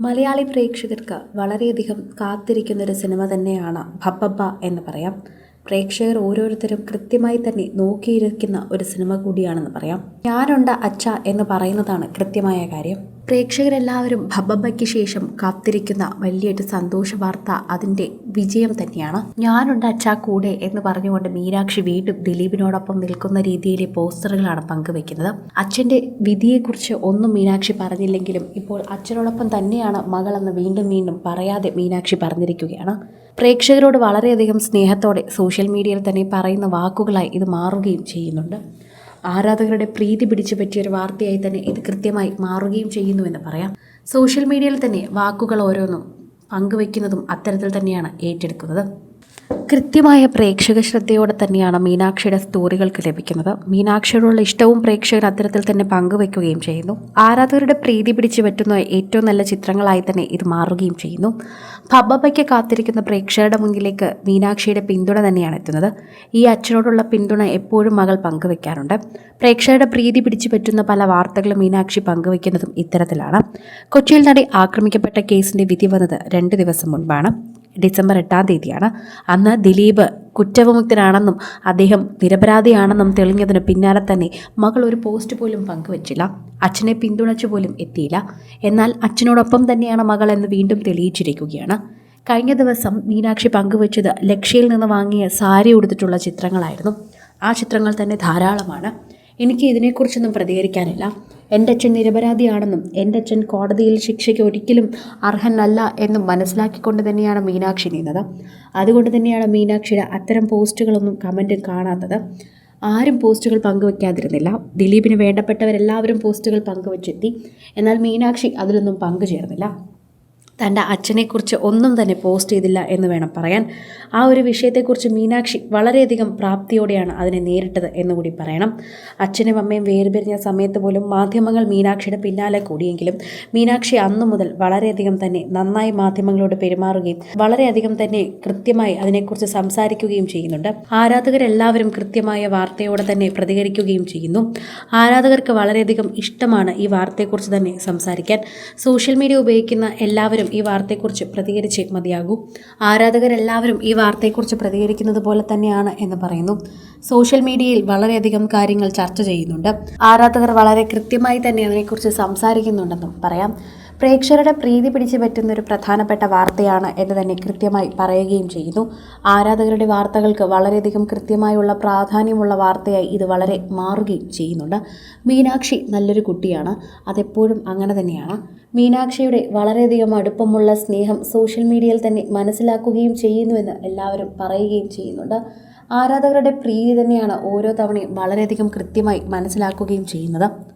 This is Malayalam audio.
മലയാളി പ്രേക്ഷകർക്ക് വളരെയധികം കാത്തിരിക്കുന്ന ഒരു സിനിമ തന്നെയാണ് ഭപ്പപ്പ എന്ന് പറയാം. പ്രേക്ഷകർ ഓരോരുത്തരും കൃത്യമായി തന്നെ നോക്കിയിരിക്കുന്ന ഒരു സിനിമ കൂടിയാണെന്ന് പറയാം. ഞാനുണ്ട അച്ഛ എന്ന് പറയുന്നതാണ് കൃത്യമായ കാര്യം. പ്രേക്ഷകരെല്ലാവരും ഭബ്ബബ്ബയ്ക്ക് ശേഷം കാത്തിരിക്കുന്ന വലിയൊരു സന്തോഷ വാർത്ത അതിന്റെ വിജയം തന്നെയാണ്. ഞാനുണ്ട് അച്ഛാ കൂടെ എന്ന് പറഞ്ഞുകൊണ്ട് മീനാക്ഷി വീണ്ടും ദിലീപിനോടൊപ്പം നിൽക്കുന്ന രീതിയിലെ പോസ്റ്ററുകളാണ് പങ്കുവെക്കുന്നത്. അച്ഛന്റെ വിധിയെക്കുറിച്ച് ഒന്നും മീനാക്ഷി പറഞ്ഞില്ലെങ്കിലും ഇപ്പോൾ അച്ഛനോടൊപ്പം തന്നെയാണ് മകളെന്ന് വീണ്ടും വീണ്ടും പറയാതെ മീനാക്ഷി പറഞ്ഞിരിക്കുകയാണ്. പ്രേക്ഷകരോട് വളരെയധികം സ്നേഹത്തോടെ സോഷ്യൽ മീഡിയയിൽ തന്നെ പറയുന്ന വാക്കുകളായി ഇത് മാറുകയും ചെയ്യുന്നുണ്ട്. ആരാധകരുടെ പ്രീതി പിടിച്ചു പറ്റിയൊരു വാർത്തയായി തന്നെ ഇത് കൃത്യമായി മാറുകയും ചെയ്യുന്നുവെന്ന് പറയാം. സോഷ്യൽ മീഡിയയിൽ തന്നെ വാക്കുകൾ ഓരോന്നും പങ്കുവയ്ക്കുന്നതും അത്തരത്തിൽ തന്നെയാണ് ഏറ്റെടുക്കുന്നത്. കൃത്യമായ പ്രേക്ഷക ശ്രദ്ധയോടെ തന്നെയാണ് മീനാക്ഷിയുടെ സ്റ്റോറികൾക്ക് ലഭിക്കുന്നത്. മീനാക്ഷിയോടുള്ള ഇഷ്ടവും പ്രേക്ഷകർ അത്തരത്തിൽ തന്നെ പങ്കുവെക്കുകയും ചെയ്യുന്നു. ആരാധകരുടെ പ്രീതി പിടിച്ചു പറ്റുന്ന ഏറ്റവും നല്ല ചിത്രങ്ങളായി തന്നെ ഇത് മാറുകയും ചെയ്യുന്നു. ഭബ്ബയ്ക്ക് കാത്തിരിക്കുന്ന പ്രേക്ഷകരുടെ മുന്നിലേക്ക് മീനാക്ഷിയുടെ പിന്തുണ തന്നെയാണ് എത്തുന്നത്. ഈ അച്ഛനോടുള്ള പിന്തുണ എപ്പോഴും മകൾ പങ്കുവെക്കാറുണ്ട്. പ്രേക്ഷകരുടെ പ്രീതി പിടിച്ചു പറ്റുന്ന പല വാർത്തകളും മീനാക്ഷി പങ്കുവെക്കുന്നതും ഇത്തരത്തിലാണ്. കൊച്ചിയിൽ നടി ആക്രമിക്കപ്പെട്ട കേസിന്റെ വിധി വന്നത് രണ്ട് ദിവസം മുൻപാണ്. ഡിസംബർ എട്ടാം തീയതിയാണ്. അന്ന് ദിലീപ് കുറ്റവിമുക്തനാണെന്നും അദ്ദേഹം നിരപരാധിയാണെന്നും തെളിഞ്ഞതിന് പിന്നാലെ തന്നെ മകൾ ഒരു പോസ്റ്റ് പോലും പങ്കുവച്ചില്ല. അച്ഛനെ പിന്തുണച്ചു പോലും എത്തിയില്ല. എന്നാൽ അച്ഛനോടൊപ്പം തന്നെയാണ് മകൾ എന്ന് വീണ്ടും തെളിയിച്ചിരിക്കുകയാണ്. കഴിഞ്ഞ ദിവസം മീനാക്ഷി പങ്കുവച്ചത് ലക്ഷ്യയിൽ നിന്ന് വാങ്ങിയ സാരി ഉടുത്തിട്ടുള്ള ചിത്രങ്ങളായിരുന്നു. ആ ചിത്രങ്ങൾ തന്നെ ധാരാളമാണ്. എനിക്ക് ഇതിനെക്കുറിച്ചൊന്നും പ്രതികരിക്കാനില്ല. എന്റെ അച്ഛൻ നിരപരാധിയാണെന്നും എന്റെ അച്ഛൻ കോടതിയിൽ ശിക്ഷയ്ക്ക് ഒരിക്കലും അർഹനല്ല എന്നും മനസ്സിലാക്കിക്കൊണ്ട് തന്നെയാണ് മീനാക്ഷി നീങ്ങുന്നത് അതുകൊണ്ട് തന്നെയാണ് മീനാക്ഷിയുടെ അത്തരം പോസ്റ്റുകളൊന്നും കമന്റും കാണാത്തത്. ആരും പോസ്റ്റുകൾ പങ്കുവെക്കാതിരുന്നില്ല. ദിലീപിന് വേണ്ടപ്പെട്ടവരെല്ലാവരും പോസ്റ്റുകൾ പങ്കുവച്ചെത്തി. എന്നാൽ മീനാക്ഷി അതിലൊന്നും പങ്കുചേർന്നില്ല. തന്റെ അച്ഛനെക്കുറിച്ച് ഒന്നും തന്നെ പോസ്റ്റ് ചെയ്തില്ല എന്ന് വേണം പറയാൻ. ആ ഒരു വിഷയത്തെക്കുറിച്ച് മീനാക്ഷി വളരെയധികം പ്രാപ്തിയോടെയാണ് അതിനെ നേരിട്ടത് എന്നുകൂടി പറയണം. അച്ഛനും അമ്മയും വേർപിരിഞ്ഞ സമയത്ത് പോലും മാധ്യമങ്ങൾ മീനാക്ഷിയുടെ പിന്നാലെ കൂടിയെങ്കിലും മീനാക്ഷി അന്നു മുതൽ വളരെയധികം തന്നെ നന്നായി മാധ്യമങ്ങളോട് പെരുമാറുകയും വളരെയധികം തന്നെ കൃത്യമായി അതിനെക്കുറിച്ച് സംസാരിക്കുകയും ചെയ്യുന്നുണ്ട്. ആരാധകരെല്ലാവരും കൃത്യമായ വാർത്തയോടെ തന്നെ പ്രതികരിക്കുകയും ചെയ്യുന്നു. ആരാധകർക്ക് വളരെയധികം ഇഷ്ടമാണ് ഈ വാർത്തയെക്കുറിച്ച് തന്നെ സംസാരിക്കാൻ. സോഷ്യൽ മീഡിയ ഉപയോഗിക്കുന്ന എല്ലാവരും ഈ വാർത്തയെക്കുറിച്ച് പ്രതികരിച്ചേ മതിയാകൂ. ആരാധകരെല്ലാവരും ഈ വാർത്തയെക്കുറിച്ച് പ്രതികരിക്കുന്നത് പോലെ തന്നെയാണ് എന്ന് പറയുന്നു. സോഷ്യൽ മീഡിയയിൽ വളരെയധികം കാര്യങ്ങൾ ചർച്ച ചെയ്യുന്നുണ്ട്. ആരാധകർ വളരെ കൃത്യമായി തന്നെ അതിനെക്കുറിച്ച് സംസാരിക്കുന്നുണ്ടെന്നും പറയാം. പ്രേക്ഷകരുടെ പ്രീതി പിടിച്ചു പറ്റുന്ന ഒരു പ്രധാനപ്പെട്ട വാർത്തയാണ് എന്ന് തന്നെ കൃത്യമായി പറയുകയും ചെയ്യുന്നു. ആരാധകരുടെ വാർത്തകൾക്ക് വളരെയധികം കൃത്യമായുള്ള പ്രാധാന്യമുള്ള വാർത്തയായി ഇത് വളരെ മാറുകയും ചെയ്യുന്നുണ്ട്. മീനാക്ഷി നല്ലൊരു കുട്ടിയാണ്. അതെപ്പോഴും അങ്ങനെ തന്നെയാണ്. മീനാക്ഷിയുടെ വളരെയധികം അടുപ്പമുള്ള സ്നേഹം സോഷ്യൽ മീഡിയയിൽ തന്നെ മനസ്സിലാക്കുകയും ചെയ്യുന്നുവെന്ന് എല്ലാവരും പറയുകയും ചെയ്യുന്നുണ്ട്. ആരാധകരുടെ പ്രീതി തന്നെയാണ് ഓരോ തവണയും വളരെയധികം കൃത്യമായി മനസ്സിലാക്കുകയും ചെയ്യുന്നത്.